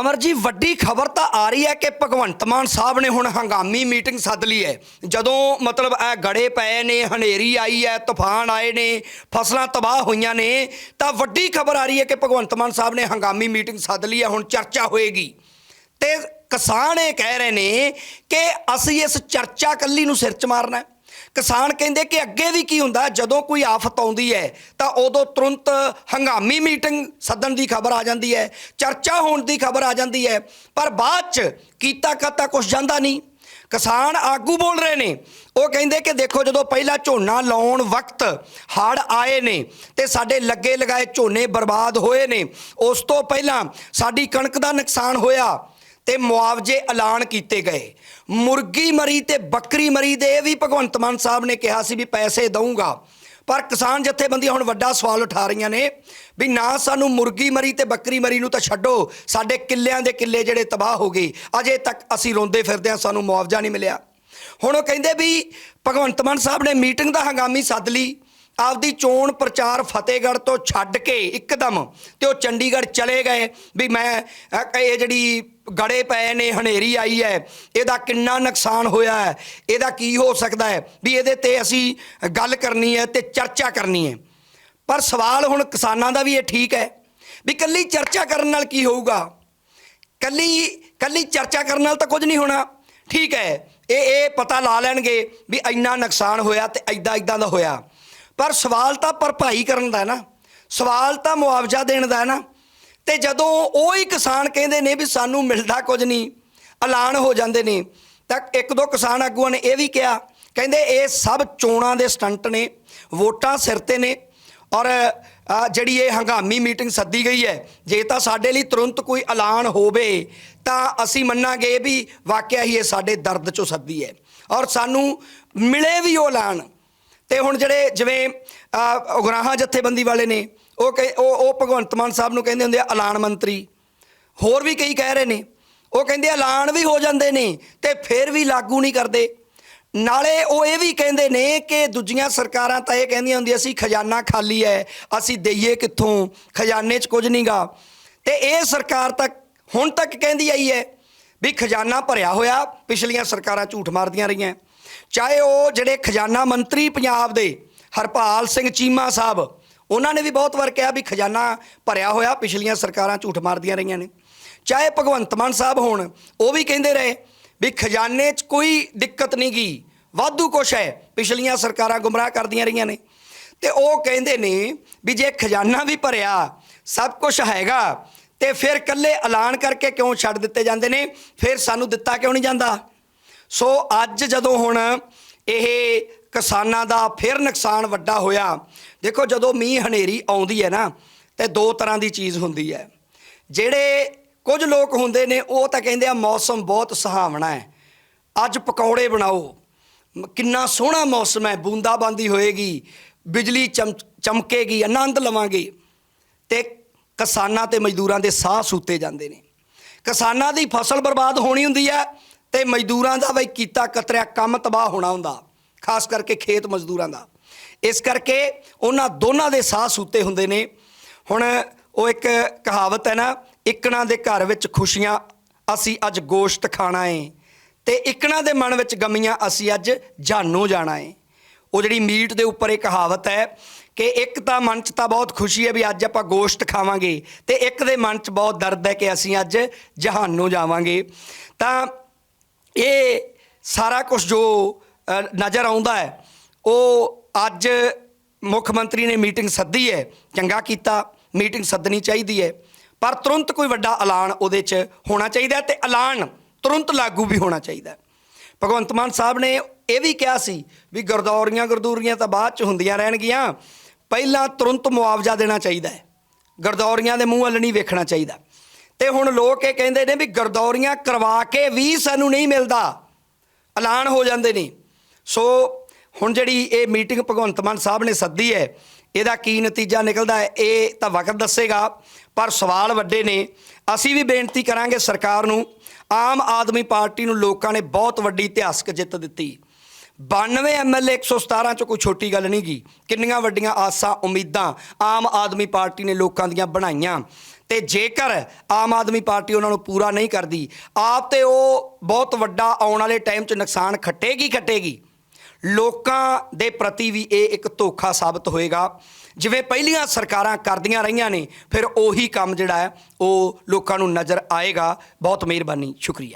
ਅਮਰ ਜੀ, ਵੱਡੀ ਖਬਰ ਤਾਂ ਆ ਰਹੀ ਹੈ ਕਿ ਭਗਵੰਤ ਮਾਨ ਸਾਹਿਬ ਨੇ ਹੁਣ ਹੰਗਾਮੀ ਮੀਟਿੰਗ ਸੱਦ ਲਈ ਹੈ। ਜਦੋਂ ਮਤਲਬ ਇਹ ਗੜੇ ਪਏ ਨੇ, ਹਨੇਰੀ ਆਈ ਹੈ, ਤੂਫਾਨ ਆਏ ਨੇ, ਫਸਲਾਂ ਤਬਾਹ ਹੋਈਆਂ ਨੇ, ਤਾਂ ਵੱਡੀ ਖਬਰ ਆ ਰਹੀ ਹੈ ਕਿ ਭਗਵੰਤ ਮਾਨ ਸਾਹਿਬ ਨੇ ਹੰਗਾਮੀ ਮੀਟਿੰਗ ਸੱਦ ਲਈ ਹੈ, ਹੁਣ ਚਰਚਾ ਹੋਏਗੀ। ਤੇ ਕਿਸਾਨ ਇਹ ਕਹਿ ਰਹੇ ਨੇ ਕਿ ਅਸੀਂ ਇਸ ਚਰਚਾ ਕੱਲੀ ਨੂੰ ਸਿਰ ਚ ਮਾਰਨਾ ਹੈ। ਕਿਸਾਨ ਕਹਿੰਦੇ ਕਿ ਅੱਗੇ ਵੀ ਕੀ ਹੁੰਦਾ, ਜਦੋਂ ਕੋਈ ਆਫਤ ਆਉਂਦੀ ਹੈ, ਤਾਂ ਉਦੋਂ ਤੁਰੰਤ ਹੰਗਾਮੀ ਮੀਟਿੰਗ ਸੱਦਣ ਦੀ ਖਬਰ ਆ ਜਾਂਦੀ ਹੈ, ਚਰਚਾ ਹੋਣ ਦੀ ਖਬਰ ਆ ਜਾਂਦੀ ਹੈ, ਪਰ ਬਾਅਦ ਚ ਕੀਤਾ ਕਰਤਾ ਕੁਝ ਜਾਂਦਾ ਨਹੀਂ। ਕਿਸਾਨ ਆਗੂ ਬੋਲ ਰਹੇ ਨੇ, ਉਹ ਕਹਿੰਦੇ ਕਿ ਦੇਖੋ ਜਦੋਂ ਪਹਿਲਾਂ ਝੋਨਾ ਲਾਉਣ ਵਕਤ ਹੜ ਆਏ ਨੇ ਤੇ ਸਾਡੇ ਲੱਗੇ ਲਗਾਏ ਝੋਨੇ ਬਰਬਾਦ ਹੋਏ ਨੇ, ਉਸ ਤੋਂ ਪਹਿਲਾਂ ਸਾਡੀ ਕਣਕ ਦਾ ਨੁਕਸਾਨ ਹੋਇਆ ਤੇ ਮੁਆਵਜ਼ੇ ਐਲਾਨ ਕੀਤੇ ਗਏ। ਮੁਰਗੀ ਮਰੀ ਤੇ ਬੱਕਰੀ ਮਰੀ ਦੇ ਇਹ ਵੀ ਭਗਵੰਤ ਮਾਨ ਸਾਹਿਬ ਨੇ ਕਿਹਾ ਸੀ ਵੀ ਪੈਸੇ ਦਊਂਗਾ। ਪਰ ਕਿਸਾਨ ਜਥੇਬੰਦੀਆਂ ਹੁਣ ਵੱਡਾ ਸਵਾਲ ਉਠਾ ਰਹੀਆਂ ਨੇ ਵੀ ਨਾ ਸਾਨੂੰ ਮੁਰਗੀ ਮਰੀ ਤੇ ਬੱਕਰੀ ਮਰੀ ਨੂੰ ਤਾਂ ਛੱਡੋ, ਸਾਡੇ ਕਿੱਲਿਆਂ ਦੇ ਕਿੱਲੇ ਜਿਹੜੇ ਤਬਾਹ ਹੋ ਗਏ, ਅਜੇ ਤੱਕ ਅਸੀਂ ਰੋਂਦੇ ਫਿਰਦੇ ਹਾਂ, ਸਾਨੂੰ ਮੁਆਵਜ਼ਾ ਨਹੀਂ ਮਿਲਿਆ। ਹੁਣ ਉਹ ਕਹਿੰਦੇ ਵੀ ਭਗਵੰਤ ਮਾਨ ਸਾਹਿਬ ਨੇ ਮੀਟਿੰਗ ਦਾ ਹੰਗਾਮੀ ਸੱਦ ਲਈ। ਆਪਦੀ ਚੋਣ ਪ੍ਰਚਾਰ ਫਤਿਹਗੜ੍ਹ ਤੋਂ ਛੱਡ ਕੇ ਇੱਕਦਮ ਤੇ ਉਹ ਚੰਡੀਗੜ੍ਹ ਚਲੇ ਗਏ ਵੀ ਮੈਂ ਇਹ ਜਿਹੜੀ ਗੜੇ ਪਏ ਨੇ, ਹਨੇਰੀ ਆਈ ਹੈ, ਇਹਦਾ ਕਿੰਨਾ ਨੁਕਸਾਨ ਹੋਇਆ ਹੈ, ਇਹਦਾ ਕੀ ਹੋ ਸਕਦਾ ਹੈ, ਵੀ ਇਹਦੇ ਤੇ ਅਸੀਂ ਗੱਲ ਕਰਨੀ ਹੈ ਤੇ ਚਰਚਾ ਕਰਨੀ ਹੈ। ਪਰ ਸਵਾਲ ਹੁਣ ਕਿਸਾਨਾਂ ਦਾ ਵੀ ਇਹ ਠੀਕ ਹੈ ਵੀ ਕੱਲੀ ਚਰਚਾ ਕਰਨ ਨਾਲ ਕੀ ਹੋਊਗਾ? ਕੱਲੀ ਕੱਲੀ ਚਰਚਾ ਕਰਨ ਨਾਲ ਤਾਂ ਕੁਝ ਨਹੀਂ ਹੋਣਾ। ਠੀਕ ਹੈ, ਇਹ ਇਹ ਪਤਾ ਲਾ ਲੈਣਗੇ ਵੀ ਇੰਨਾ ਨੁਕਸਾਨ ਹੋਇਆ ਤੇ ਐਦਾਂ ਐਦਾਂ ਦਾ ਹੋਇਆ। ਪਰ ਸਵਾਲ ਤਾਂ ਭਰਪਾਈ ਕਰਨ ਦਾ ਨਾ। ਸਵਾਲ ਤਾਂ ਮੁਆਵਜ਼ਾ ਦੇਣ ਦਾ ਨਾ। ਤੇ ਜਦੋਂ ਉਹ ਹੀ ਕਿਸਾਨ ਕਹਿੰਦੇ ਨੇ ਵੀ ਸਾਨੂੰ ਮਿਲਦਾ ਕੁਝ ਨਹੀਂ, ਐਲਾਨ ਹੋ ਜਾਂਦੇ ਨੇ, ਤਾਂ ਇੱਕ ਦੋ ਕਿਸਾਨ ਆਗੂਆਂ ਨੇ ਇਹ ਵੀ ਕਿਹਾ, ਕਹਿੰਦੇ ਇਹ ਸਭ ਚੋਣਾਂ ਦੇ ਸਟੰਟ ਨੇ, ਵੋਟਾਂ ਸਿਰ ਤੇ ਨੇ, ਔਰ ਜਿਹੜੀ ਇਹ ਹੰਗਾਮੀ ਮੀਟਿੰਗ ਸੱਦੀ ਗਈ ਹੈ, ਜੇ ਤਾਂ ਸਾਡੇ ਲਈ ਤੁਰੰਤ ਕੋਈ ਐਲਾਨ ਹੋਵੇ, ਤਾਂ ਅਸੀਂ ਮੰਨਾਂਗੇ ਵੀ ਵਾਕਿਆ ਹੀ ਇਹ ਸਾਡੇ ਦਰਦ ਚੋਂ ਸੱਦੀ ਹੈ। ਔਰ ਸਾਨੂੰ ਮਿਲੇ ਵੀ ਉਹ ਐਲਾਨ ਤੇ ਹੁਣ ਜਿਹੜੇ ਜਿਵੇਂ ਉਗਰਾਹਾਂ ਜਥੇਬੰਦੀ ਵਾਲੇ ਨੇ, ਉਹ ਕਹੇ- ਉਹ ਉਹ ਭਗਵੰਤ ਮਾਨ ਸਾਹਿਬ ਨੂੰ ਕਹਿੰਦੇ ਹੁੰਦੇ ਆ ਐਲਾਨ ਮੰਤਰੀ। ਹੋਰ ਵੀ ਕਈ ਕਹਿ ਰਹੇ ਨੇ, ਉਹ ਕਹਿੰਦੇ ਐਲਾਨ ਵੀ ਹੋ ਜਾਂਦੇ ਨੇ ਤੇ ਫਿਰ ਵੀ ਲਾਗੂ ਨਹੀਂ ਕਰਦੇ। ਨਾਲੇ ਉਹ ਇਹ ਵੀ ਕਹਿੰਦੇ ਨੇ ਕਿ ਦੂਜੀਆਂ ਸਰਕਾਰਾਂ ਤਾਂ ਇਹ ਕਹਿੰਦੀਆਂ ਹੁੰਦੀਆਂ ਸੀ, ਖਜ਼ਾਨਾ ਖਾਲੀ ਹੈ, ਅਸੀਂ ਦਈਏ ਕਿੱਥੋਂ? ਖਜ਼ਾਨੇ 'ਚ ਕੁਝ ਨਹੀਂਗਾ। ਤੇ ਇਹ ਸਰਕਾਰ ਤੱਕ, ਹੁਣ ਤੱਕ ਕਹਿੰਦੀ ਆਈ ਹੈ ਵੀ ਖਜ਼ਾਨਾ ਭਰਿਆ ਹੋਇਆ, ਪਿਛਲੀਆਂ ਸਰਕਾਰਾਂ ਝੂਠ ਮਾਰਦੀਆਂ ਰਹੀਆਂ। ਚਾਹੇ ਉਹ ਜਿਹੜੇ ਖਜ਼ਾਨਾ ਮੰਤਰੀ ਪੰਜਾਬ ਦੇ ਹਰਪਾਲ ਸਿੰਘ ਚੀਮਾ ਸਾਹਿਬ, ਉਹਨਾਂ ਨੇ ਵੀ ਬਹੁਤ ਵਾਰ ਕਿਹਾ ਵੀ ਖਜ਼ਾਨਾ ਭਰਿਆ ਹੋਇਆ ਪਿਛਲੀਆਂ ਸਰਕਾਰਾਂ ਝੂਠ ਮਾਰਦੀਆਂ ਰਹੀਆਂ ਨੇ। ਚਾਹੇ ਭਗਵੰਤ ਮਾਨ ਸਾਹਿਬ ਹੋਣ, ਉਹ ਵੀ ਕਹਿੰਦੇ ਰਹੇ ਵੀ ਖਜ਼ਾਨੇ 'ਚ ਕੋਈ ਦਿੱਕਤ ਨਹੀਂ ਗਈ ਵਾਧੂ ਕੁਛ ਹੈ, ਪਿਛਲੀਆਂ ਸਰਕਾਰਾਂ ਗੁੰਮਰਾਹ ਕਰਦੀਆਂ ਰਹੀਆਂ ਨੇ। ਤੇ ਉਹ ਕਹਿੰਦੇ ਨੇ ਵੀ ਜੇ ਖਜ਼ਾਨਾ ਵੀ ਭਰਿਆ, ਸਭ ਕੁਝ ਹੈਗਾ, ਤੇ ਫਿਰ ਕੱਲੇ ਐਲਾਨ ਕਰਕੇ ਕਿਉਂ ਛੱਡ ਦਿੱਤੇ ਜਾਂਦੇ ਨੇ? ਫਿਰ ਸਾਨੂੰ ਦਿੱਤਾ ਕਿਉਂ ਨਹੀਂ ਜਾਂਦਾ? ਸੋ ਅੱਜ ਜਦੋਂ ਹੁਣ ਇਹ ਕਿਸਾਨਾਂ ਦਾ ਫਿਰ ਨੁਕਸਾਨ ਵੱਡਾ ਹੋਇਆ, ਦੇਖੋ ਜਦੋਂ ਮੀਂਹ ਹਨੇਰੀ ਆਉਂਦੀ ਹੈ ਨਾ, ਤੇ ਦੋ ਤਰ੍ਹਾਂ ਦੀ ਚੀਜ਼ ਹੁੰਦੀ ਹੈ। ਜਿਹੜੇ ਕੁਝ ਲੋਕ ਹੁੰਦੇ ਨੇ, ਉਹ ਤਾਂ ਕਹਿੰਦੇ ਆ ਮੌਸਮ ਬਹੁਤ ਸੁਹਾਵਣਾ ਹੈ। ਅੱਜ ਪਕੌੜੇ ਬਣਾਓ, ਕਿੰਨਾ ਸੋਹਣਾ ਮੌਸਮ ਹੈ, ਬੂੰਦਾਬਾਂਦੀ ਹੋਏਗੀ, ਬਿਜਲੀ ਚਮ, ਚਮਕੇਗੀ, ਆਨੰਦ ਲਵਾਂਗੇ। ਤੇ ਕਿਸਾਨਾਂ ਤੇ ਮਜ਼ਦੂਰਾਂ ਦੇ ਸਾਹ ਸੂਤੇ ਜਾਂਦੇ ਨੇ। ਕਿਸਾਨਾਂ ਦੀ ਫਸਲ ਬਰਬਾਦ ਹੋਣੀ ਹੁੰਦੀ ਹੈ ਤੇ ਮਜ਼ਦੂਰਾਂ ਦਾ ਬਈ ਕੀਤਾ ਕਤਰਿਆ, ਕੰਮ ਤਬਾਹ ਹੋਣਾ ਹੁੰਦਾ, ਖਾਸ ਕਰਕੇ ਖੇਤ ਮਜ਼ਦੂਰਾਂ ਦਾ। ਇਸ ਕਰਕੇ ਉਹਨਾਂ ਦੋਨਾਂ ਦੇ ਸਾਹ ਸੂਤੇ ਹੁੰਦੇ ਨੇ। ਹੁਣ ਉਹ ਇੱਕ ਕਹਾਵਤ ਹੈ ਨਾ, ਇਕਣਾ ਦੇ ਘਰ ਵਿੱਚ ਖੁਸ਼ੀਆਂ, ਅਸੀਂ ਅੱਜ ਗੋਸ਼ਤ ਖਾਣਾ ਏ। ਤੇ ਇਕਣਾ ਦੇ ਮਨ ਵਿੱਚ ਗਮੀਆਂ, ਅਸੀਂ ਅੱਜ ਜਾਨੋਂ ਜਾਣਾ ਏ। ਉਹ ਜਿਹੜੀ ਮੀਟ ਦੇ ਉੱਪਰ ਇਹ ਕਹਾਵਤ ਹੈ ਕਿ ਇੱਕ ਤਾਂ ਮਨ 'ਚ ਤਾਂ ਬਹੁਤ ਖੁਸ਼ੀ ਹੈ ਵੀ ਅੱਜ ਆਪਾਂ ਗੋਸ਼ਤ ਖਾਵਾਂਗੇ, ਤੇ ਇੱਕ ਦੇ ਮਨ 'ਚ ਬਹੁਤ ਦਰਦ ਹੈ ਕਿ ਅਸੀਂ ਅੱਜ ਜਹਾਨੋਂ ਜਾਵਾਂਗੇ। ਤਾਂ ਇਹ ਸਾਰਾ ਕੁਝ ਜੋ ਨਜ਼ਰ ਆਉਂਦਾ ਹੈ, ਉਹ ਅੱਜ ਮੁੱਖ ਮੰਤਰੀ ਨੇ ਮੀਟਿੰਗ ਸੱਦੀ ਹੈ, ਚੰਗਾ ਕੀਤਾ, ਮੀਟਿੰਗ ਸੱਦਣੀ ਚਾਹੀਦੀ ਹੈ। ਪਰ ਤੁਰੰਤ ਕੋਈ ਵੱਡਾ ਐਲਾਨ ਉਹਦੇ 'ਚ ਹੋਣਾ ਚਾਹੀਦਾ ਹੈ ਤੇ ਐਲਾਨ ਤੁਰੰਤ ਲਾਗੂ ਵੀ ਹੋਣਾ ਚਾਹੀਦਾ ਭਗਵੰਤ ਮਾਨ ਸਾਹਿਬ ਨੇ ਇਹ ਵੀ ਕਿਹਾ ਸੀ ਵੀ ਗਰਦੌਰੀਆਂ ਗਰਦੂਰੀਆਂ ਤਾਂ ਬਾਅਦ ਚ ਹੁੰਦੀਆਂ ਰਹਿਣਗੀਆਂ, ਪਹਿਲਾਂ ਤੁਰੰਤ ਮੁਆਵਜ਼ਾ ਦੇਣਾ ਚਾਹੀਦਾ ਹੈ। ਗਰਦੌਰੀਆਂ ਦੇ ਮੂੰਹ ਵੱਲ ਨਹੀਂ ਵੇਖਣਾ ਚਾਹੀਦਾ। ਤੇ ਹੁਣ ਲੋਕ ਇਹ ਕਹਿੰਦੇ ਨੇ ਵੀ ਗਰਦੌਰੀਆਂ ਕਰਵਾ ਕੇ ਵੀ ਸਾਨੂੰ ਨਹੀਂ ਮਿਲਦਾ। ਐਲਾਨ ਹੋ ਜਾਂਦੇ ਨੇ। ਸੋ ਹੁਣ ਜਿਹੜੀ ਇਹ ਮੀਟਿੰਗ ਭਗਵੰਤ ਮਾਨ ਸਾਹਿਬ ਨੇ ਸੱਦੀ ਹੈ, ਇਹਦਾ ਕੀ ਨਤੀਜਾ ਨਿਕਲਦਾ ਹੈ, ਇਹ ਤਾਂ ਵਕਤ ਦੱਸੇਗਾ। ਪਰ ਸਵਾਲ ਵੱਡੇ ਨੇ। ਅਸੀਂ ਵੀ ਬੇਨਤੀ ਕਰਾਂਗੇ ਸਰਕਾਰ ਨੂੰ, ਆਮ ਆਦਮੀ ਪਾਰਟੀ ਨੂੰ ਲੋਕਾਂ ਨੇ ਬਹੁਤ ਵੱਡੀ ਇਤਿਹਾਸਕ ਜਿੱਤ ਦਿੱਤੀ। 92 ਐਮਐਲਏ 117 ਚ ਕੋਈ ਛੋਟੀ ਗੱਲ ਨਹੀਂ ਗੀ। ਕਿੰਨੀਆਂ ਵੱਡੀਆਂ ਆਸਾਂ, ਉਮੀਦਾਂ ਆਮ ਆਦਮੀ ਪਾਰਟੀ ਨੇ ਲੋਕਾਂ ਦੀਆਂ ਬਣਾਈਆਂ। ਤੇ ਜੇਕਰ ਆਮ ਆਦਮੀ ਪਾਰਟੀ ਉਹਨਾਂ ਨੂੰ ਪੂਰਾ ਨਹੀਂ ਕਰਦੀ, ਆਪ ਤੇ ਉਹ ਬਹੁਤ ਵੱਡਾ ਆਉਣ ਵਾਲੇ ਟਾਈਮ 'ਚ ਨੁਕਸਾਨ ਖੱਟੇਗੀ ਖੱਟੇਗੀ। ਲੋਕਾਂ ਦੇ ਪ੍ਰਤੀ ਵੀ ਇਹ ਇੱਕ ਧੋਖਾ ਸਾਬਤ ਹੋਏਗਾ। ਜਿਵੇਂ ਪਹਿਲੀਆਂ ਸਰਕਾਰਾਂ ਕਰਦੀਆਂ ਰਹੀਆਂ ਨੇ, ਫਿਰ ਉਹੀ ਕੰਮ ਜਿਹੜਾ ਹੈ, ਉਹ ਲੋਕਾਂ ਨੂੰ ਨਜ਼ਰ ਆਏਗਾ। ਬਹੁਤ ਮਿਹਰਬਾਨੀ, ਸ਼ੁਕਰੀਆ।